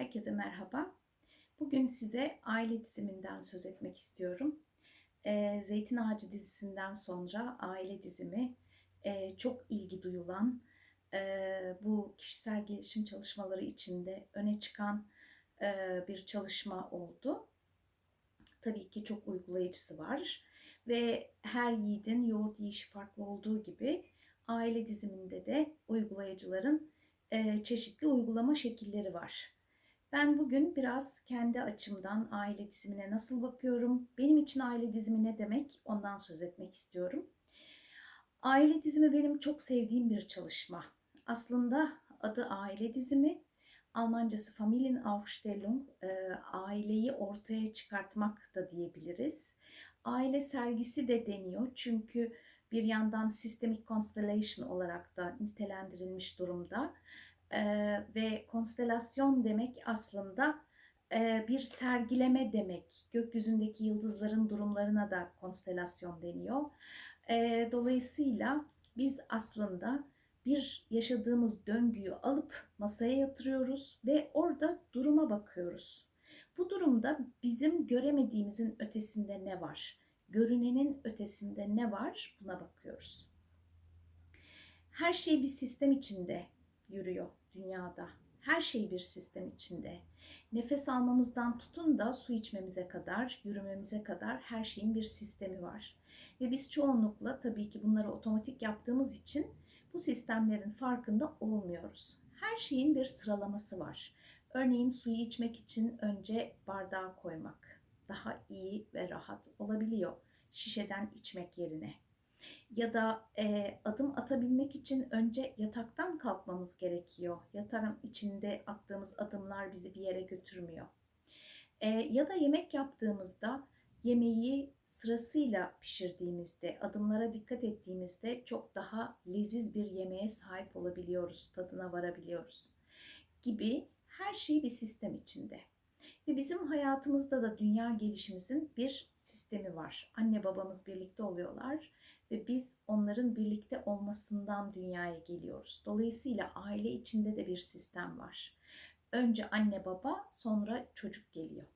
Herkese merhaba. Bugün size aile diziminden söz etmek istiyorum. Ee, Zeytin Ağacı dizisinden sonra aile dizimi e, çok ilgi duyulan, e, bu kişisel gelişim çalışmaları içinde öne çıkan e, bir çalışma oldu. Tabii ki çok uygulayıcısı var ve her yiğidin yoğurt yiyişi farklı olduğu gibi aile diziminde de uygulayıcıların e, çeşitli uygulama şekilleri var. Ben bugün biraz kendi açımdan aile dizimine nasıl bakıyorum, benim için aile dizimi ne demek ondan söz etmek istiyorum. Aile dizimi benim çok sevdiğim bir çalışma. Aslında adı aile dizimi, Almancası Familienaufstellung, e, aileyi ortaya çıkartmak da diyebiliriz. Aile sergisi de deniyor çünkü bir yandan Systemic Constellation olarak da nitelendirilmiş durumda. Ee, ve konstelasyon demek aslında e, bir sergileme demek. Gökyüzündeki yıldızların durumlarına da konstelasyon deniyor. E, dolayısıyla biz aslında bir yaşadığımız döngüyü alıp masaya yatırıyoruz ve orada duruma bakıyoruz. Bu durumda bizim göremediğimizin ötesinde ne var? Görünenin ötesinde ne var? Buna bakıyoruz. Her şey bir sistem içinde yürüyor dünyada. Her şey bir sistem içinde. Nefes almamızdan tutun da su içmemize kadar, yürümemize kadar her şeyin bir sistemi var. Ve biz çoğunlukla tabii ki bunları otomatik yaptığımız için bu sistemlerin farkında olmuyoruz. Her şeyin bir sıralaması var. Örneğin suyu içmek için önce bardağa koymak daha iyi ve rahat olabiliyor şişeden içmek yerine ya da e, adım atabilmek için önce yataktan kalkmamız gerekiyor. Yatağın içinde attığımız adımlar bizi bir yere götürmüyor. E, ya da yemek yaptığımızda yemeği sırasıyla pişirdiğimizde, adımlara dikkat ettiğimizde çok daha leziz bir yemeğe sahip olabiliyoruz, tadına varabiliyoruz gibi her şey bir sistem içinde. Ve bizim hayatımızda da dünya gelişimizin bir sistemi var. Anne babamız birlikte oluyorlar ve biz onların birlikte olmasından dünyaya geliyoruz. Dolayısıyla aile içinde de bir sistem var. Önce anne baba, sonra çocuk geliyor.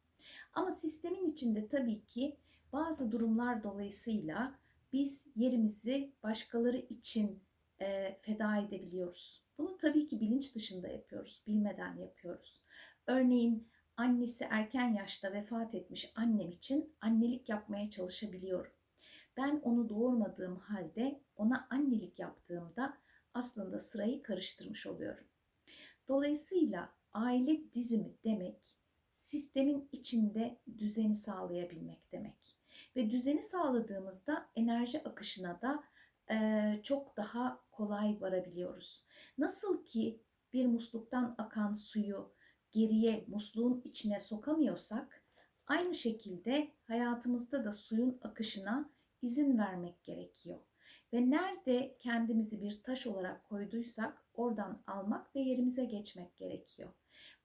Ama sistemin içinde tabii ki bazı durumlar dolayısıyla biz yerimizi başkaları için e, feda edebiliyoruz. Bunu tabii ki bilinç dışında yapıyoruz, bilmeden yapıyoruz. Örneğin annesi erken yaşta vefat etmiş annem için annelik yapmaya çalışabiliyorum. Ben onu doğurmadığım halde ona annelik yaptığımda aslında sırayı karıştırmış oluyorum. Dolayısıyla aile dizimi demek sistemin içinde düzeni sağlayabilmek demek. Ve düzeni sağladığımızda enerji akışına da e, çok daha kolay varabiliyoruz. Nasıl ki bir musluktan akan suyu geriye musluğun içine sokamıyorsak aynı şekilde hayatımızda da suyun akışına izin vermek gerekiyor. Ve nerede kendimizi bir taş olarak koyduysak oradan almak ve yerimize geçmek gerekiyor.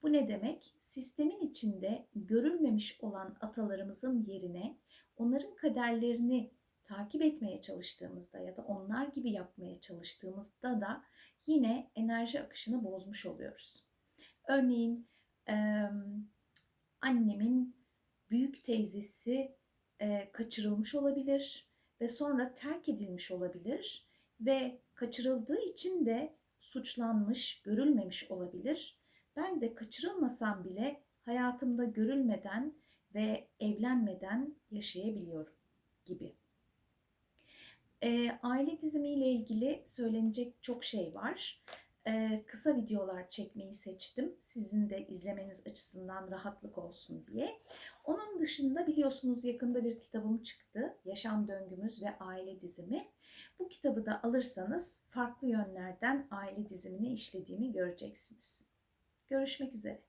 Bu ne demek? Sistemin içinde görülmemiş olan atalarımızın yerine onların kaderlerini takip etmeye çalıştığımızda ya da onlar gibi yapmaya çalıştığımızda da yine enerji akışını bozmuş oluyoruz. Örneğin annemin büyük teyzesi kaçırılmış olabilir ve sonra terk edilmiş olabilir ve kaçırıldığı için de suçlanmış, görülmemiş olabilir. Ben de kaçırılmasam bile hayatımda görülmeden ve evlenmeden yaşayabiliyorum gibi. E, aile dizimiyle ilgili söylenecek çok şey var e, kısa videolar çekmeyi seçtim. Sizin de izlemeniz açısından rahatlık olsun diye. Onun dışında biliyorsunuz yakında bir kitabım çıktı. Yaşam Döngümüz ve Aile Dizimi. Bu kitabı da alırsanız farklı yönlerden aile dizimini işlediğimi göreceksiniz. Görüşmek üzere.